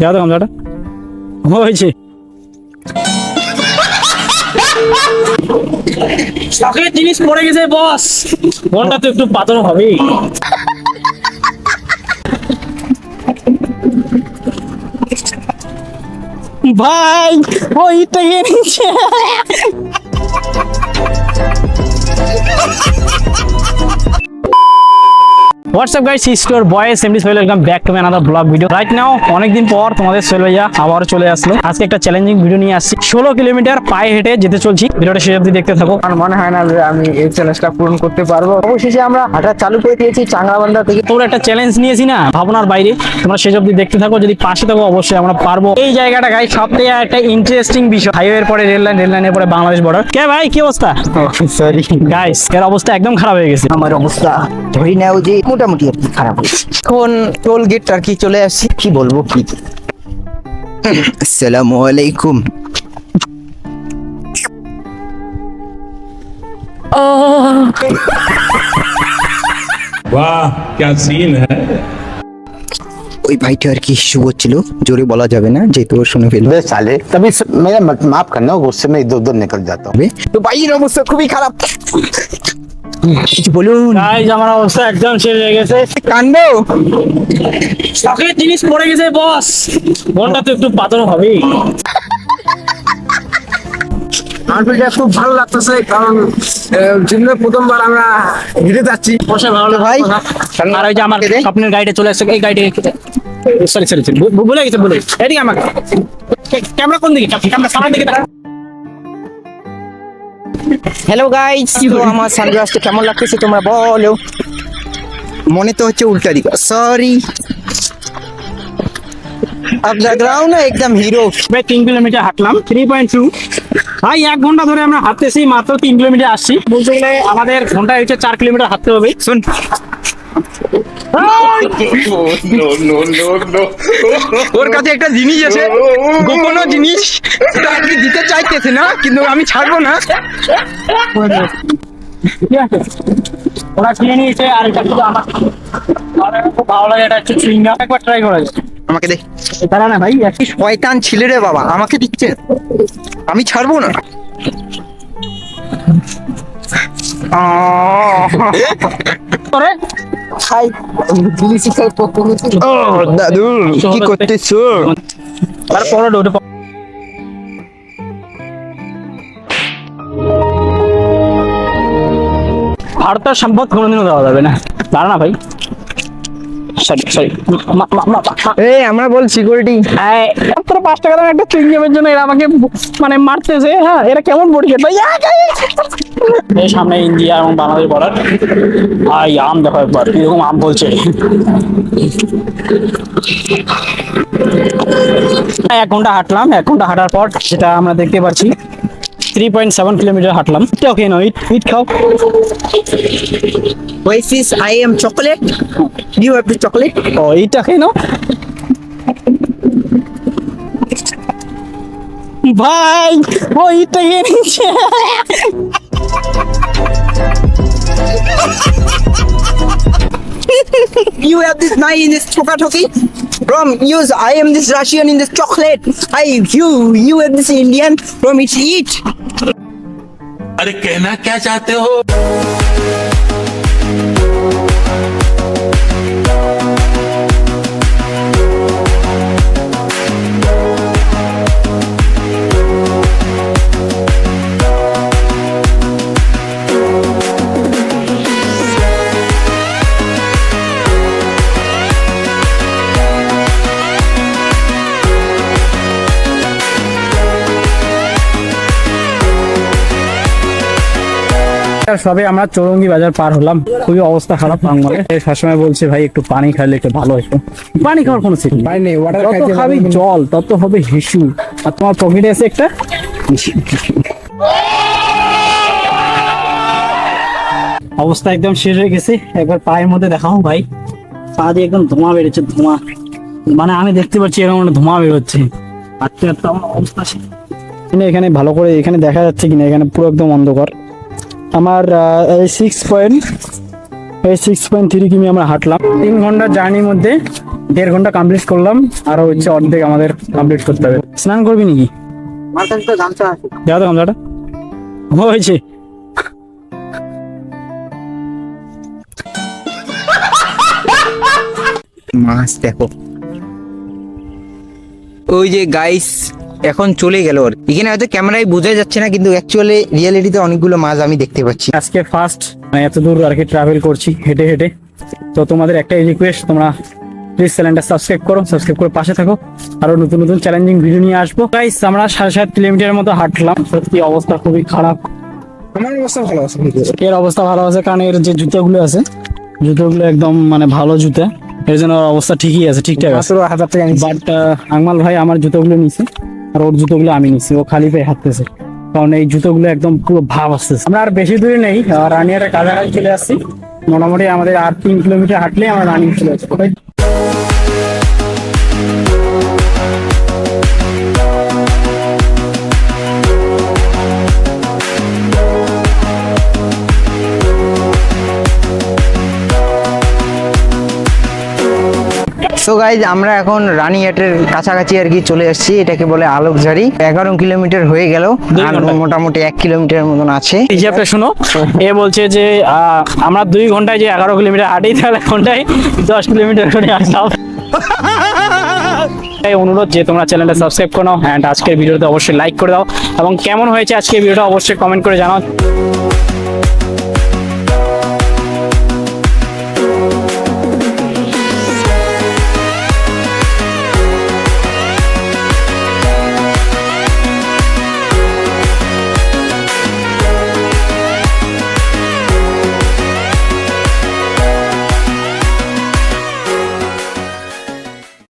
যাও তো গামছাটা। হয়েছে। শখের জিনিস পড়ে গেছে, বস। মনটা তো একটু পাতল হবেই ভাই, ওই গিয়ে নিচ্ছে WhatsApp guys store boys MD Sohel welcome back to another blog video right now অনেকদিন পর তোমাদের সোহেল ভাইয়া আবারও চলে আসলো। আজকে একটা চ্যালেঞ্জিং ভিডিও নিয়ে আসছি। ষোলো কিলোমিটার পায়ে হেঁটে যেতে চলছি। ভিডিওটা শেষ অব্দি দেখতে থাকো। আমার মনে হয় না যে আমি এই চ্যালেঞ্জটা পূরণ করতে পারব। অবশেষে আমরা হাঁটা চালু করে দিয়েছি চাংরাবান্ধা থেকে। তোর একটা চ্যালেঞ্জ নিয়েছি না? ভাবনার বাইরে। তোমরা শেষ অব্দি দেখতে থাকো। যদি পাশে থাকো অবশ্যই আমরা পারব। এই জায়গাটা গাই সব থেকে একটা ইন্টারেস্টিং বিষয়। হাইওয়ের পরে রেল লাইন রেল লাইনের পরে বাংলাদেশ বর্ডার কে ভাই কি অবস্থা? সরি গাইস এর অবস্থা একদম খারাপ হয়ে গেছে। আমার অবস্থা ধরি নাও যে মোটামুটি আর কি খারাপ হয়েছে এখন টোল গেট আর কি চলে আসছি কি বলবো কি আসসালামু আলাইকুম वाह क्या सीन है ওই ভাইটা আর কি ইস্যু হচ্ছিল জোরে বলা যাবে না যেহেতু ও শুনে ফেলবে बे साले तभी स- मेरा मत- माफ करना गुस्से में इधर उधर निकल जाता हूँ তো ভাইয়ের অবস্থা খুবই খারাপ কিছু বলুন। গাইস আমার অবস্থা একদম শেষ হয়ে গেছে। শখের জিনিস পড়ে গেছে বস মনটা তো একটু পাতল হবেই। আমার খুব ভালো লাগতেছে কারণ জীবনে প্রথমবার আমরা হেঁটে যাচ্ছি। বসে ভালো ভাই। আর ওই যে আমার স্বপ্নের গাড়িটা চলে আসছে এই গাড়িটা সরি সরি সরি ভুলে গেছে ভুলে এদিকে আমাকে। ক্যামেরা কোন দিকে? ক্যামেরা সামনের দিকে দেখা হ্যালো গাইস তো আমার সানগ্লাসটা কেমন লাগতেছে তোমরা বলো মনে তো হচ্ছে উল্টা দিকে সরি अब लग रहा हूँ ना एकदम हीरो ভাই তিন কিলোমিটার হাঁটলাম থ্রি পয়েন্ট টু ভাই এক ঘন্টা ধরে আমরা হাঁটতেছি মাত্র তিন কিলোমিটার আসছি বলতে গেলে আমাদের ঘন্টায় হচ্ছে চার কিলোমিটার হাঁটতে হবে सुन ওর কাছে একটা জিনিস আছে। গোপন জিনিস। কি দিতে চাইতেছে না কিন্তু আমি ছাড়বো না। ওরা কিনে নিয়েছে আর এটা শুধু আমার আমার খুব ভালো লাগে এটা হচ্ছে চুইংগাম একবার ট্রাই করা যায় আমাকে দে। তারা না ভাই একই শয়তান ছিলে রে বাবা আমাকে দিচ্ছে। আমি ছাড়বো না। করে খাই ও দাদু কি করতেছো? তারপরে ওটা ভারতের সম্পদ কোনোদিনও দেওয়া যাবে না। দাঁড়া না ভাই। সরি সরি এই আমরা বল সিকিউরিটি মাত্র পাঁচ টাকা দামের একটা চুইংগামের জন্য এরা আমাকে মানে মারতেছে। হ্যাঁ এরা কেমন এই সামনে ইন্ডিয়া এবং বাংলাদেশ বর্ডার ভাই আম দেখো একবার এরকম আম বলছে। এক ঘণ্টা হাঁটলাম এক ঘণ্টা হাঁটার পর যেটা আমরা দেখতে পাচ্ছি। থ্রি পয়েন্ট সেভেন কিলোমিটার হাঁটলাম এটা ওকে নয় ইট ইট খাও is I am chocolate? Do you have the chocolate? ও এইটা খেয়ে নাও ভাই ওইটা খেয়ে নিচ্ছে You have this nine in this chokachoki? From use I am this Russian in this chocolate. I you you have this Indian from its eat. अरे कहना क्या चाहते हो সবে আমরা চৌরঙ্গি বাজার পার হলাম। খুবই অবস্থা খারাপ বাংলায়। সবসময় বলছে ভাই একটু পানি খাইলে একটু ভালো হতো পানি খাওয়ার কোনো সিট নেই, খাইতে খাবি জল তত হবে হিসু। আর তোমার পকেটে আছে একটা? অবস্থা একদম শেষ হয়ে গেছে। একবার পায়ের মধ্যে দেখাও ভাই। পা দিয়ে একদম ধোঁয়া বেরোচ্ছে ধোঁয়া। মানে আমি দেখতে পাচ্ছি এরকম একটা ধোঁয়া বেরোচ্ছে। হাঁটতে আমার অবস্থা এখানে ভালো করে এখানে দেখা যাচ্ছে কিনা এখানে পুরো একদম অন্ধকার। আমার আহ, এই সিক্স পয়েন্ট এই সিক্স পয়েন্ট থ্রি কিমি আমরা হাঁটলাম। তিন ঘণ্টা জার্নির মধ্যে দেড় ঘণ্টা কমপ্লিট করলাম আর হচ্ছে অর্ধেক আমাদের কমপ্লিট করতে হবে। স্নান করবি নাকি? যাও তো গামছাটা। হয়েছে মাছ দেখো। ওই যে গাইস এখন চলে গেল আর এখানে হয়তো ক্যামেরায় বোঝা যাচ্ছে না কিন্তু অ্যাকচুয়ালি রিয়েলিটিতে অনেকগুলো মাছ আমি দেখতে পাচ্ছি। আজকে ফার্স্ট এত দূর আর কি ট্রাভেল করছি হেঁটে হেঁটে। তো তোমাদের একটাই রিকোয়েস্ট তোমরা প্লিজ চ্যানেলটা সাবস্ক্রাইব করো সাবস্ক্রাইব করে পাশে থাকো। আরও নতুন নতুন চ্যালেঞ্জিং ভিডিও নিয়ে আসব। গাইস আমরা সাড়ে সাত কিলোমিটারের মতো হাঁটলাম। সত্যি অবস্থা খুবই খারাপ। আমার অবস্থা ভালো আছে? এর অবস্থা ভালো আছে কারণ এর যে জুতোগুলো আছে জুতোগুলো একদম মানে ভালো জুতা। এর জন্য অবস্থা ঠিকই আছে ঠিকঠাক আছে। হাজার টাকা বাট আংমাল ভাই আমার জুতোগুলো নিছে। আর ওর জুতোগুলো আমি নিচ্ছি ও খালি পায়ে হাঁটতেছে। কারণ এই জুতোগুলো একদম পুরো ভাব আসতেছে। আমরা আর বেশি দূরে নেই রানিয়ারের কাছাকাছি চলে আসছি। মোটামুটি আমাদের আর তিন কিলোমিটার হাঁটলেই আমরা রানিং চলে আসছি গাইজ আমরা এখন রানীহাটের কাছাকাছি আর কি চলে এসেছি এটাকে বলে আলোকঝাড়ি। এগারো কিলোমিটার হয়ে গেল। মোটামুটি এক কিলোমিটার মতন আছে। হিসাবটা শুনো এ বলছে যে আমরা দুই ঘন্টায় যে এগারো কিলোমিটার হাঁটি তাহলে ঘন্টায় দশ কিলোমিটার করে আসলাম। অনুরোধ যে তোমরা চ্যানেলটা সাবস্ক্রাইব করো অ্যান্ড আজকের ভিডিওতে অবশ্যই লাইক করে দাও। এবং কেমন হয়েছে আজকের ভিডিওটা অবশ্যই কমেন্ট করে জানাও।